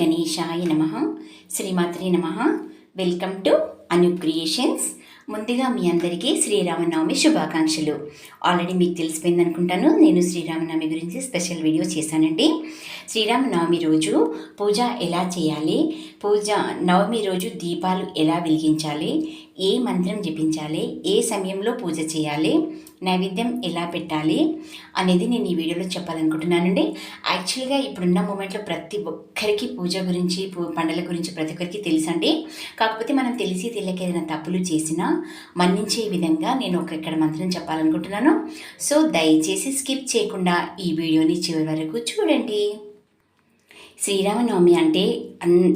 గణేశాయ నమ. శ్రీమాత్రి నమ. వెల్కమ్ టు అను క్రియేషన్స్ ముందుగా మీ అందరికీ శ్రీరామనవమి శుభాకాంక్షలు. ఆల్రెడీ మీకు తెలిసిపోయింది అనుకుంటాను నేను శ్రీరామనవమి గురించి స్పెషల్ వీడియో చేశానండి. శ్రీరామనవమి రోజు పూజ ఎలా చేయాలి? పూజ నవమి రోజు దీపాలు ఎలా వెలిగించాలి? ఏ మంత్రం జపించాలి? ఏ సమయంలో పూజ చేయాలి? నైవేద్యం ఎలా పెట్టాలి అనేది నేను ఈ వీడియోలో చెప్పాలనుకుంటున్నానండి. యాక్చువల్గా ఇప్పుడున్న మూమెంట్లో ప్రతి ఒక్కరికి పూజ గురించి పూ- గురించి ప్రతి ఒక్కరికి తెలుసండి. కాకపోతే మనం తెలిసి తెలియక ఏదైనా తప్పులు చేసినా మన్నించే విధంగా నేను ఒక ఇక్కడ మంత్రం చెప్పాలనుకుంటున్నాను. సో దయచేసి స్కిప్ చేయకుండా ఈ వీడియోని చివరి వరకు చూడండి. శ్రీరామనవమి అంటే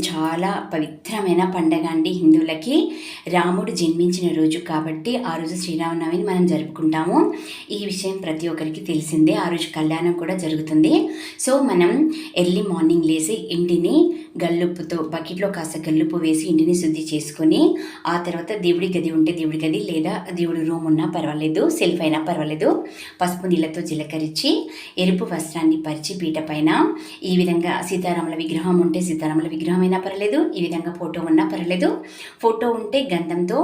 చాలా పవిత్రమైన పండగ అండి హిందువులకి. రాముడు జన్మించిన రోజు కాబట్టి ఆ రోజు శ్రీరామనవమిని మనం జరుపుకుంటాము. ఈ విషయం ప్రతి ఒక్కరికి తెలిసిందే. ఆ రోజు కళ్యాణం కూడా జరుగుతుంది. సో మనం ఎర్లీ మార్నింగ్ లేసి ఇంటిని గల్లుప్పుతో బకెట్లో కాస్త గల్లుప్పు వేసి ఇంటిని శుద్ధి చేసుకొని ఆ తర్వాత దేవుడి గది ఉంటే దేవుడి గది లేదా దేవుడి రూమ్ ఉన్నా పర్వాలేదు సెల్ఫ్ అయినా పర్వాలేదు. పసుపు నీళ్ళతో జీలకరించి ఎరుపు వస్త్రాన్ని పరిచి పీట పైన ఈ విధంగా సీతారాముల విగ్రహం ఉంటే సీతారాముల విగ్రహం అయినా పర్లేదు ఈ విధంగా ఫోటో ఉన్నా పర్లేదు. ఫోటో ఉంటే గంధంతో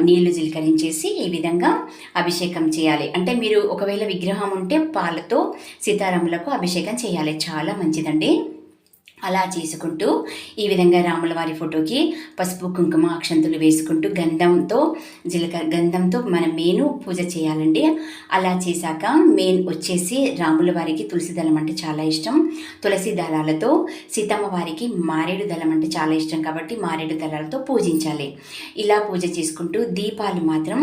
నీళ్ళు జీలకరించేసి ఈ విధంగా అభిషేకం చేయాలి. అంటే మీరు ఒకవేళ విగ్రహం ఉంటే పాలతో సీతారాములకు అభిషేకం చేయాలి. చాలా మంచిదండి. అలా చేసుకుంటూ ఈ విధంగా రాముల వారి ఫోటోకి పసుపు కుంకుమ అక్షంతులు వేసుకుంటూ గంధంతో జీలకర్ర గంధంతో మనం మెయిన్ పూజ చేయాలండి. అలా చేశాక మెయిన్ వచ్చేసి రాముల వారికి తులసి దళం అంటే చాలా ఇష్టం. తులసి దళాలతో సీతమ్మ వారికి మారేడు దళం అంటే చాలా ఇష్టం కాబట్టి మారేడు దళాలతో పూజించాలి. ఇలా పూజ చేసుకుంటూ దీపాలు మాత్రం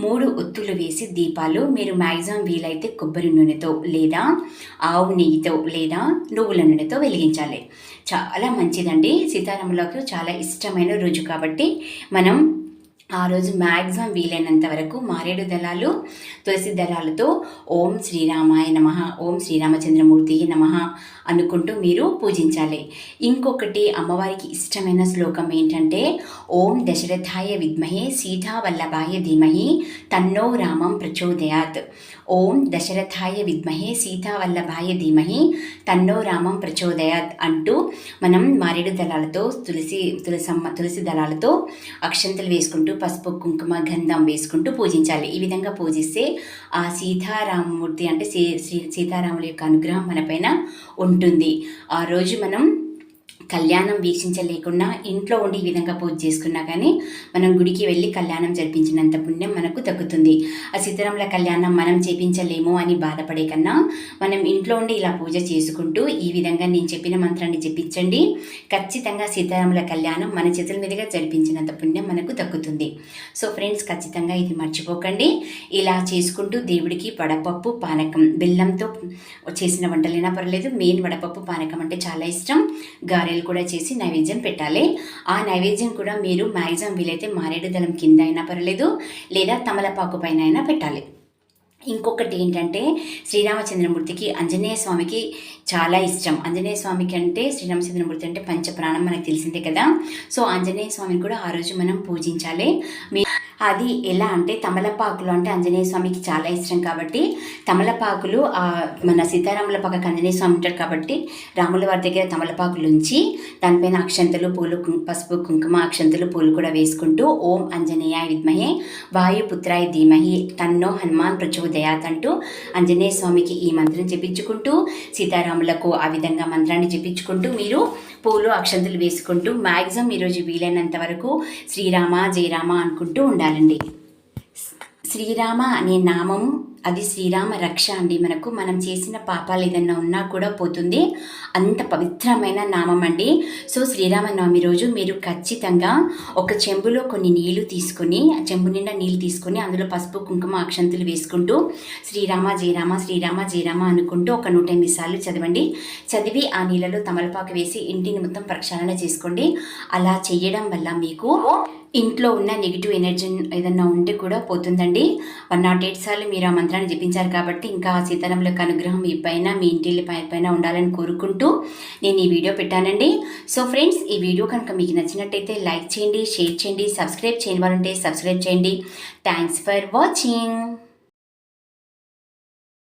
మూడు ఒత్తులు వేసి దీపాలు మీరు మ్యాక్సిమం వీలైతే కొబ్బరి నూనెతో లేదా ఆవు నెయ్యితో లేదా నువ్వుల నూనెతో వెలిగించాలి. చాలా మంచిదండి. సీతారాములకు చాలా ఇష్టమైన రోజు కాబట్టి మనం ఆ రోజు మ్యాక్సిమం వీలైనంత వరకు మారేడు దళాలు తులసి దళాలతో ఓం శ్రీరామాయ నమ ఓం శ్రీరామచంద్రమూర్తి నమ అనుకుంటూ మీరు పూజించాలి. ఇంకొకటి అమ్మవారికి ఇష్టమైన శ్లోకం ఏంటంటే ఓం దశరథాయ విద్మహే సీతావల్లభాయ ధీమహి తన్నో రామం ప్రచోదయాత్. ఓం దశరథాయ విద్మహే సీతావల్లభాయ ధీమహి తన్నో రామం ప్రచోదయాత్ అంటూ మనం మారేడు దళాలతో తులసి తులసమ్మ తులసి దళాలతో అక్షంతలు వేసుకుంటూ పసుపు కుంకుమ గంధం వేసుకుంటూ పూజించాలి. ఈ విధంగా పూజిస్తే ఆ సీతారామమూర్తి అంటే సీ శ్రీ సీతారాముల యొక్క అనుగ్రహం మనపైన ఉంటుంది. ఆ రోజు మనం కళ్యాణం వీక్షించలేకుండా ఇంట్లో ఉండి ఈ విధంగా పూజ చేసుకున్నా కానీ మనం గుడికి వెళ్ళి కళ్యాణం జరిపించినంత పుణ్యం మనకు దక్కుతుంది. ఆ సీతారాముల కళ్యాణం మనం చేపించలేము అని బాధపడే కన్నా మనం ఇంట్లో ఉండి ఇలా పూజ చేసుకుంటూ ఈ విధంగా నేను చెప్పిన మంత్రాన్ని జపించండి. ఖచ్చితంగా సీతారాముల కళ్యాణం మన చేతుల మీదుగా జరిపించినంత పుణ్యం మనకు దక్కుతుంది. సో ఫ్రెండ్స్ ఖచ్చితంగా ఇది మర్చిపోకండి. ఇలా చేసుకుంటూ దేవుడికి వడపప్పు పానకం బెల్లంతో చేసిన వంటలైనా పర్లేదు. మెయిన్ వడపప్పు పానకం అంటే చాలా ఇష్టం. గారెలు కూడా చేసి నైవేద్యం పెట్టాలి. ఆ నైవేద్యం కూడా మీరు మ్యాక్సిమం వీలైతే మారేడు దళం కింద అయినా పర్లేదు లేదా తమలపాకు పైన అయినా పెట్టాలి. ఇంకొకటి ఏంటంటే శ్రీరామచంద్రమూర్తికి ఆంజనేయ స్వామికి చాలా ఇష్టం. ఆంజనేయ స్వామికి అంటే శ్రీరామచంద్రమూర్తి అంటే పంచప్రాణం మనకు తెలిసిందే కదా. సో ఆంజనేయ స్వామిని కూడా ఆ రోజు మనం పూజించాలి. మీ అది ఎలా అంటే తమలపాకులు అంటే ఆంజనేయ స్వామికి చాలా ఇష్టం కాబట్టి తమలపాకులు మన సీతారాముల పక్కకు ఆంజనేయ స్వామి ఉంటాడు కాబట్టి రాముల వారి దగ్గర తమలపాకులు ఉంచి దానిపైన అక్షంతలు పూలు పసుపు కుంకుమ అక్షంతలు పూలు కూడా వేసుకుంటూ ఓం అంజనేయ విద్మహే వాయుపుత్రాయ ధీమహి తన్నో హనుమాన్ ప్రచోదయాత్ అంటూ ఆంజనేయ స్వామికి ఈ మంత్రం చెప్పించుకుంటూ సీతారాములకు ఆ విధంగా మంత్రాన్ని చెప్పించుకుంటూ మీరు పూలు అక్షంతలు వేసుకుంటూ మ్యాక్సిమం ఈరోజు వీలైనంత వరకు శ్రీరామ జయరామ అనుకుంటూ ఉండాలండి. శ్రీరామ అనే నామం అది శ్రీరామ రక్ష అండి. మనకు మనం చేసిన పాపాలు ఏదన్నా ఉన్నా కూడా పోతుంది. అంత పవిత్రమైన నామం అండి. సో శ్రీరామ నవమి రోజు మీరు ఖచ్చితంగా ఒక చెంబులో కొన్ని నీళ్ళు తీసుకొని చెంబు నిండా నీళ్ళు తీసుకొని అందులో పసుపు కుంకుమ అక్షంతులు వేసుకుంటూ శ్రీరామ జయరామ శ్రీరామ జయరామ అనుకుంటూ ఒక నూట ఎనిమిది సార్లు చదవండి. చదివి ఆ నీళ్ళలో తమలపాకు వేసి ఇంటిని మొత్తం ప్రక్షాళన చేసుకోండి. అలా చేయడం వల్ల మీకు ఇంట్లో ఉన్న నెగిటివ్ ఎనర్జీ ఏదన్నా ఉంటే కూడా పోతుందండి. వన్ నాట్ ఎయిట్ సార్లు మీరు ఆ మంత్రాన్ని జపించారు కాబట్టి ఇంకా ఆ సీతారాములకు అనుగ్రహం మీ పైన మీ ఇంటి పై పైన ఉండాలని కోరుకుంటూ నేను ఈ వీడియో పెట్టానండి. సో ఫ్రెండ్స్ ఈ వీడియో కనుక మీకు నచ్చినట్టయితే లైక్ చేయండి షేర్ చేయండి సబ్స్క్రైబ్ చేయని వాళ్ళంటే సబ్స్క్రైబ్ చేయండి. Thanks for watching